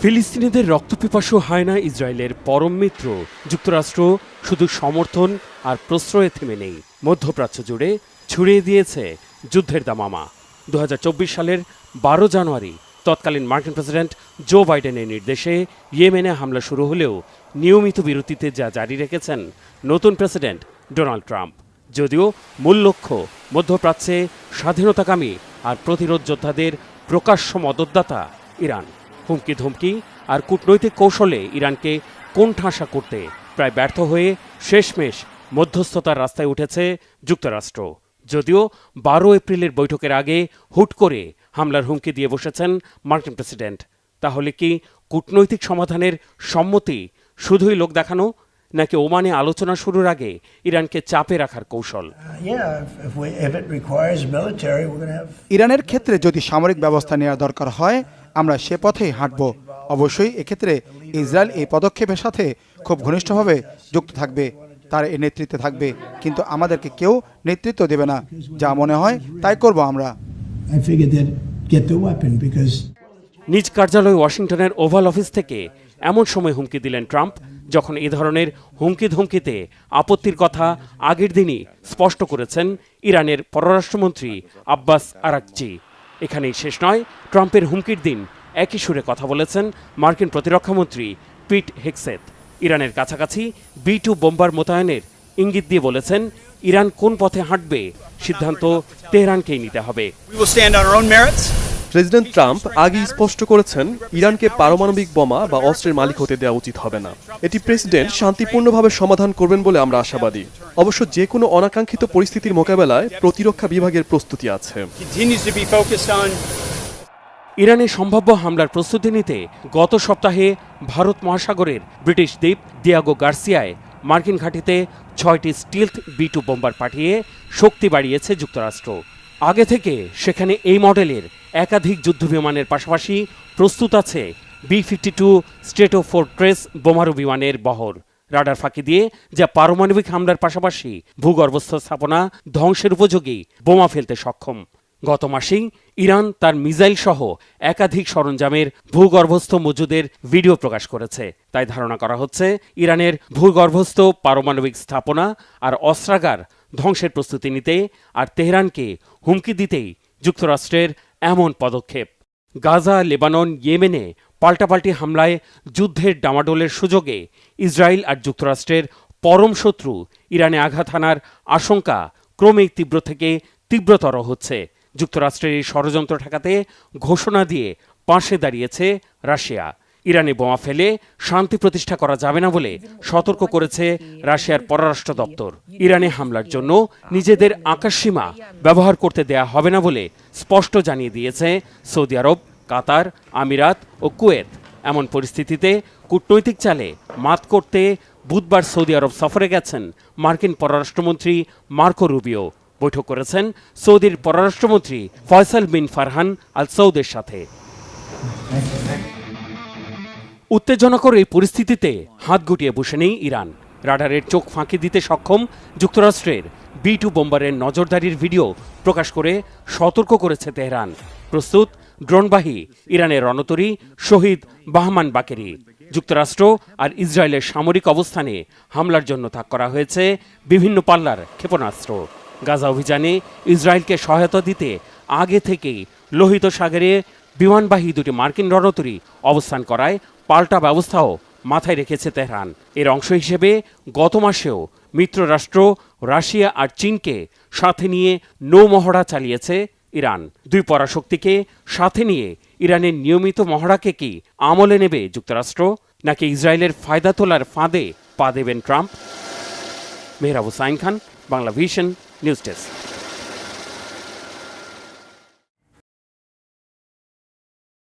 ফিলিস্তিনিদের রক্তপিপাসু হয় না ইসরায়েলের পরম মিত্র, যুক্তরাষ্ট্র শুধু সমর্থন আর প্রশ্রয়ে থেমে নেই। মধ্যপ্রাচ্য জুড়ে ছড়িয়ে দিয়েছে যুদ্ধের দামামা। দু হাজার চব্বিশ সালের বারো জানুয়ারি, তৎকালীন মার্কিন প্রেসিডেন্ট জো বাইডেনের নির্দেশে ইয়েমেনে হামলা শুরু হলেও নিয়মিত বিরতিতে যা জারি রেখেছেন নতুন প্রেসিডেন্ট ডোনাল্ড ট্রাম্প। যদিও মূল লক্ষ্য মধ্যপ্রাচ্যে স্বাধীনতাকামী আর প্রতিরোধ যোদ্ধাদের প্রকাশ্য মদতদাতা ইরান। হুমকি ধমকি আর কূটনৈতিক কৌশলে ইরানকে কোণঠাসা করতে প্রায় ব্যর্থ হয়ে শেষমেশ মধ্যস্থতার রাস্তায় উঠেছে যুক্তরাষ্ট্র যদিও বারো এপ্রিলের বৈঠকের আগে হুট করে হামলার হুমকি দিয়ে বসেছেন মার্কিন প্রেসিডেন্ট তাহলে কি কূটনৈতিক সমাধানের সম্মতি শুধুই লোক দেখানো নাকি ওমানে আলোচনা শুরুর আগে ইরানকে চাপে রাখার কৌশল. ইরানের ক্ষেত্রে যদি সামরিক ব্যবস্থা নেওয়া দরকার হয় আমরা সে পথেই হাঁটব। অবশ্যই এক্ষেত্রে ইসরায়েল এই পদক্ষেপের সাথে খুব ঘনিষ্ঠভাবে যুক্ত থাকবে তার এই নেতৃত্বে থাকবে কিন্তু আমাদেরকে কেউ নেতৃত্ব দেবে না। যা মনে হয় তাই করব আমরা। নিজ কার্যালয় ওয়াশিংটনের ওভাল অফিস থেকে এমন সময় হুমকি দিলেন ট্রাম্প যখন এ ধরনের হুমকি ধমকিতে আপত্তির কথা আগের দিনই স্পষ্ট করেছেন ইরানের পররাষ্ট্রমন্ত্রী আব্বাস আরাকচি। এখানেই শেষ নয় ট্রাম্পের হুমকির দিন একই সুরে কথা বলেছেন মার্কিন প্রতিরক্ষামন্ত্রী পিট হেক্সেত ইরানের কাছাকাছি বি টু বোম্বার মোতায়েনের ইঙ্গিত দিয়ে বলেছেন ইরান কোন পথে হাঁটবে সিদ্ধান্ত তেহরানকেই নিতে হবে. প্রেসিডেন্ট ট্রাম্প আগেই স্পষ্ট করেছেন ইরানকে পারমাণবিক বোমা বা অস্ত্রের মালিক হতে দেওয়া উচিত হবে না। এটি প্রেসিডেন্ট শান্তিপূর্ণভাবে সমাধান করবেন বলে আমরা আশাবাদী। অবশ্য যে কোনো অনাকাঙ্ক্ষিত পরিস্থিতির মোকাবেলায় প্রতিরক্ষা বিভাগের প্রস্তুতি আছে। ইরানের সম্ভাব্য হামলার প্রস্তুতি নিতে গত সপ্তাহে ভারত মহাসাগরের ব্রিটিশ দ্বীপ দিয়াগো গার্সিয়ায় মার্কিন ঘাঁটিতে ছয়টি স্টিলথ বি টু বোম্বার পাঠিয়ে শক্তি বাড়িয়েছে যুক্তরাষ্ট্র। আগে থেকে সেখানে এই মডেলের একাধিক যুদ্ধবিমানের পাশাপাশি প্রস্তুত আছে B fifty two Stratofortress বোমারু বিমানের বহর। রাডার ফাঁকি দিয়ে যা পারমাণবিক হামলার পাশাপাশি ভূগর্ভস্থ স্থাপনা ধ্বংসের উপযোগী বোমা ফেলতে সক্ষম। গত মাসেই ইরান তার মিসাইল সহ একাধিক সরঞ্জামের ভূগর্ভস্থ মজুদের ভিডিও প্রকাশ করেছে। তাই ধারণা করা হচ্ছে, ইরানের ভূগর্ভস্থ পারমাণবিক স্থাপনা আর অস্ত্রাগার ধ্বংসের প্রস্তুতি নিতে আর তেহরানকে হুমকি দিতেই যুক্তরাষ্ট্রের এমন পদক্ষেপ। গাজা, লেবানন, ইয়েমেনে পাল্টাপাল্টি হামলায় যুদ্ধের ডামাডোলের সুযোগে ইসরায়েল আর যুক্তরাষ্ট্রের পরম শত্রু ইরানে আঘাত হানার আশঙ্কা ক্রমেই তীব্র থেকে তীব্রতর হচ্ছে। যুক্তরাষ্ট্রের এই ষড়যন্ত্র ঠেকাতে ঘোষণা দিয়ে পাশে দাঁড়িয়েছে রাশিয়া। ইরানে বোমা ফেলে শান্তি প্রতিষ্ঠা করা যাবে না বলে সতর্ক করেছে রাশিয়ার পররাষ্ট্র দপ্তর। ইরানে হামলার জন্য নিজেদের আকাশসীমা ব্যবহার করতে দেয়া হবে না বলে স্পষ্ট জানিয়ে দিয়েছে সৌদি আরব, কাতার, আমিরাত ও কুয়েত। এমন পরিস্থিতিতে কূটনৈতিক চালে মাত করতে বুধবার সৌদি আরব সফরে গেছেন মার্কিন পররাষ্ট্রমন্ত্রী মার্কো রুবিও। বৈঠক করেছেন সৌদির পররাষ্ট্রমন্ত্রী ফয়সাল বিন ফারহান আল সৌদের সাথে। উত্তেজনাকর এই পরিস্থিতিতে হাত গুটিয়ে বসে নেই ইরান। রাডারের চোখ ফাঁকি দিতে সক্ষম যুক্তরাষ্ট্রের বি টু বোম্বারের নজরদারির ভিডিও প্রকাশ করে সতর্ক করেছে তেহরান। প্রস্তুত, ড্রোনবাহী ইরানের রণতরী শহীদ বাহমান বাকেরি। যুক্তরাষ্ট্র আর ইসরায়েলের সামরিক অবস্থানে হামলার জন্য তাক করা হয়েছে বিভিন্ন পাল্লার ক্ষেপণাস্ত্র। গাজা অভিযানে ইসরায়েলকে সহায়তা দিতে আগে থেকেই লোহিত সাগরে বিমানবাহী দুটি মার্কিন রণতরী অবস্থান করায় পাল্টা ব্যবস্থাও মাথায় রেখেছে তেহরান। এর অংশ হিসেবে গত মাসেও মিত্ররাষ্ট্র, রাশিয়া আর চীনকে সাথে নিয়ে নৌমহড়া চালিয়েছে ইরান। দুই পরাশক্তিকে সাথে নিয়ে ইরানের নিয়মিত মহড়াকে কি আমলে নেবে যুক্তরাষ্ট্র, নাকি ইসরায়েলের ফায়দা তোলার ফাঁদে পা দেবেন Trump? মেহরাবু sign Khan, Bangla Vision news desk